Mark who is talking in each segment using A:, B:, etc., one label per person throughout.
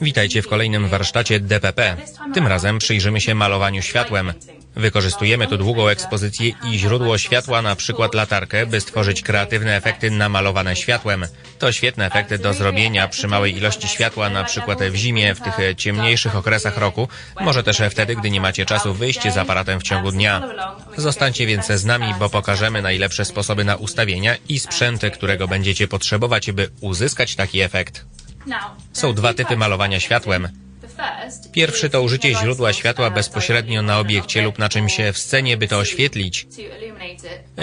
A: Witajcie w kolejnym warsztacie DPP. Tym razem przyjrzymy się malowaniu światłem. Wykorzystujemy tu długą ekspozycję i źródło światła, na przykład latarkę, by stworzyć kreatywne efekty namalowane światłem. To świetne efekty do zrobienia przy małej ilości światła, na przykład w zimie, w tych ciemniejszych okresach roku, może też wtedy, gdy nie macie czasu wyjść z aparatem w ciągu dnia. Zostańcie więc z nami, bo pokażemy najlepsze sposoby na ustawienia i sprzęty, którego będziecie potrzebować, by uzyskać taki efekt. Są dwa typy malowania światłem. Pierwszy to użycie źródła światła bezpośrednio na obiekcie lub na czymś w scenie, by to oświetlić.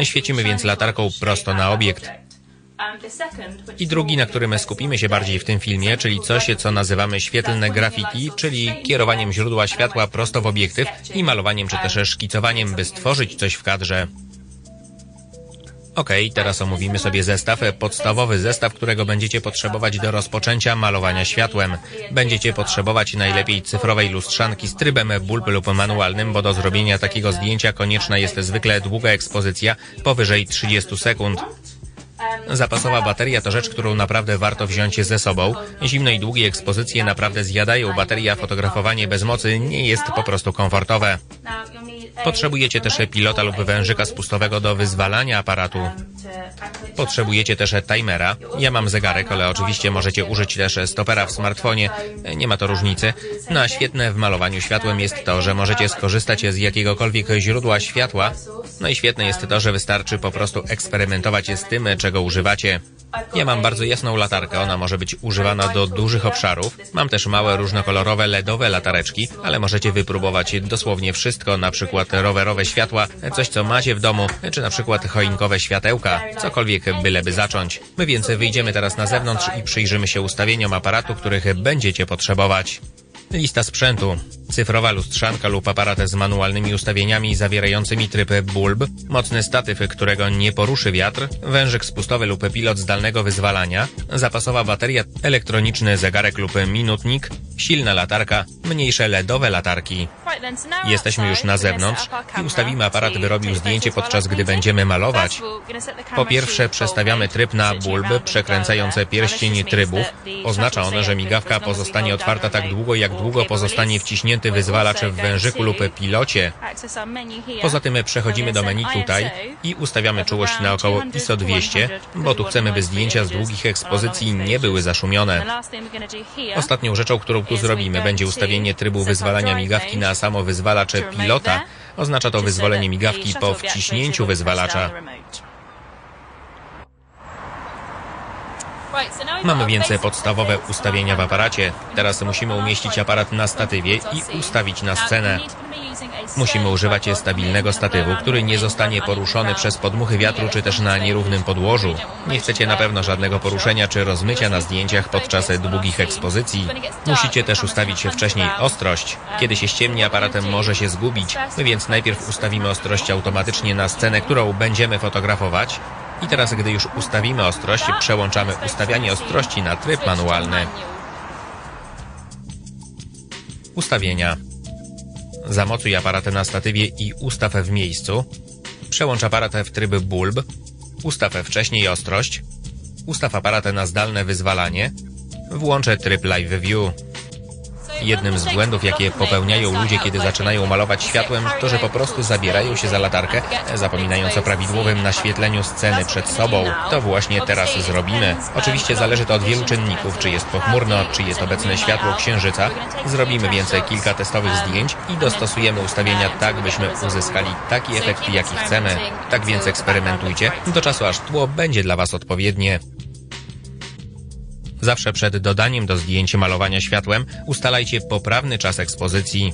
A: Świecimy więc latarką prosto na obiekt. I drugi, na którym skupimy się bardziej w tym filmie, czyli coś, co nazywamy świetlne graffiti, czyli kierowaniem źródła światła prosto w obiektyw i malowaniem czy też szkicowaniem, by stworzyć coś w kadrze. Ok, teraz omówimy sobie zestaw, podstawowy zestaw, którego będziecie potrzebować do rozpoczęcia malowania światłem. Będziecie potrzebować najlepiej cyfrowej lustrzanki z trybem bulb lub manualnym, bo do zrobienia takiego zdjęcia konieczna jest zwykle długa ekspozycja powyżej 30 sekund. Zapasowa bateria to rzecz, którą naprawdę warto wziąć ze sobą. Zimne i długie ekspozycje naprawdę zjadają bateria, fotografowanie bez mocy nie jest po prostu komfortowe. Potrzebujecie też pilota lub wężyka spustowego do wyzwalania aparatu. Potrzebujecie też timera. Ja mam zegarek, ale oczywiście możecie użyć też stopera w smartfonie. Nie ma to różnicy. No a świetne w malowaniu światłem jest to, że możecie skorzystać z jakiegokolwiek źródła światła. No i świetne jest to, że wystarczy po prostu eksperymentować z tym, czego używacie. Ja mam bardzo jasną latarkę, ona może być używana do dużych obszarów. Mam też małe, różnokolorowe LEDowe latareczki, ale możecie wypróbować dosłownie wszystko, na przykład rowerowe światła, coś co macie w domu, czy na przykład choinkowe światełka, cokolwiek byleby zacząć. My więc wyjdziemy teraz na zewnątrz i przyjrzymy się ustawieniom aparatu, których będziecie potrzebować. Lista sprzętu. Cyfrowa lustrzanka lub aparat z manualnymi ustawieniami zawierającymi tryb bulb, mocny statyw, którego nie poruszy wiatr, wężyk spustowy lub pilot zdalnego wyzwalania, zapasowa bateria, elektroniczny zegarek lub minutnik, silna latarka, mniejsze LEDowe latarki. Jesteśmy już na zewnątrz i ustawimy aparat, by robił zdjęcie podczas gdy będziemy malować. Po pierwsze przestawiamy tryb na bulb, przekręcając pierścień trybów. Oznacza on, że migawka pozostanie otwarta tak długo, jak długo pozostanie wciśnięty wyzwalacz w wężyku lub pilocie. Poza tym przechodzimy do menu tutaj i ustawiamy czułość na około ISO 200, bo tu chcemy, by zdjęcia z długich ekspozycji nie były zaszumione. Ostatnią rzeczą, którą tu zrobimy, będzie ustawienie trybu wyzwalania migawki na samo wyzwalacze pilota. Oznacza to wyzwolenie migawki po wciśnięciu wyzwalacza. Mamy więc podstawowe ustawienia w aparacie. Teraz musimy umieścić aparat na statywie i ustawić na scenę. Musimy używać stabilnego statywu, który nie zostanie poruszony przez podmuchy wiatru czy też na nierównym podłożu. Nie chcecie na pewno żadnego poruszenia czy rozmycia na zdjęciach podczas długich ekspozycji. Musicie też ustawić wcześniej ostrość. Kiedy się ściemni, aparatem może się zgubić, więc najpierw ustawimy ostrość automatycznie na scenę, którą będziemy fotografować, i teraz, gdy już ustawimy ostrość, przełączamy ustawianie ostrości na tryb manualny. Ustawienia. Zamocuj aparat na statywie i ustaw w miejscu. Przełącz aparat w tryb bulb. Ustaw wcześniej ostrość. Ustaw aparat na zdalne wyzwalanie. Włącz tryb Live View. Jednym z błędów, jakie popełniają ludzie, kiedy zaczynają malować światłem, to, że po prostu zabierają się za latarkę, zapominając o prawidłowym naświetleniu sceny przed sobą. To właśnie teraz zrobimy. Oczywiście zależy to od wielu czynników, czy jest pochmurno, czy jest obecne światło księżyca. Zrobimy więc kilka testowych zdjęć i dostosujemy ustawienia tak, byśmy uzyskali taki efekt, jaki chcemy. Tak więc eksperymentujcie, do czasu aż tło będzie dla Was odpowiednie. Zawsze przed dodaniem do zdjęcia malowania światłem ustalajcie poprawny czas ekspozycji.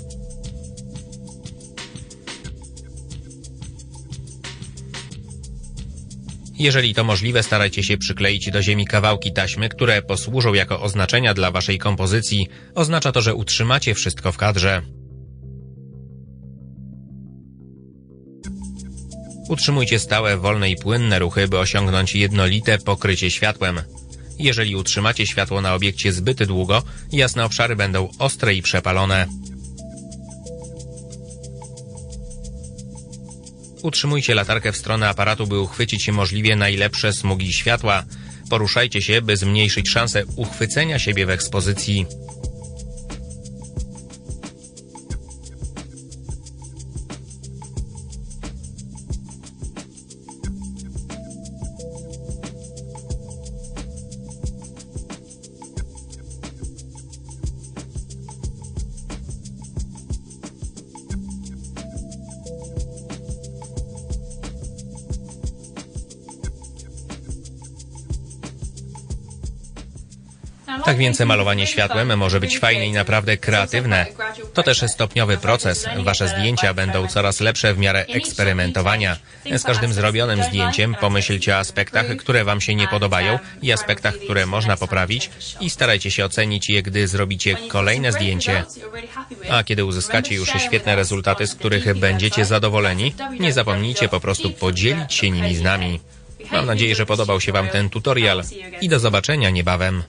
A: Jeżeli to możliwe, starajcie się przykleić do ziemi kawałki taśmy, które posłużą jako oznaczenia dla waszej kompozycji. Oznacza to, że utrzymacie wszystko w kadrze. Utrzymujcie stałe, wolne i płynne ruchy, by osiągnąć jednolite pokrycie światłem. Jeżeli utrzymacie światło na obiekcie zbyt długo, jasne obszary będą ostre i przepalone. Utrzymujcie latarkę w stronę aparatu, by uchwycić możliwie najlepsze smugi światła. Poruszajcie się, by zmniejszyć szansę uchwycenia siebie w ekspozycji. Tak więc malowanie światłem może być fajne i naprawdę kreatywne. To też stopniowy proces. Wasze zdjęcia będą coraz lepsze w miarę eksperymentowania. Z każdym zrobionym zdjęciem pomyślcie o aspektach, które wam się nie podobają i aspektach, które można poprawić i starajcie się ocenić je, gdy zrobicie kolejne zdjęcie. A kiedy uzyskacie już świetne rezultaty, z których będziecie zadowoleni, nie zapomnijcie po prostu podzielić się nimi z nami. Mam nadzieję, że podobał się Wam ten tutorial i do zobaczenia niebawem.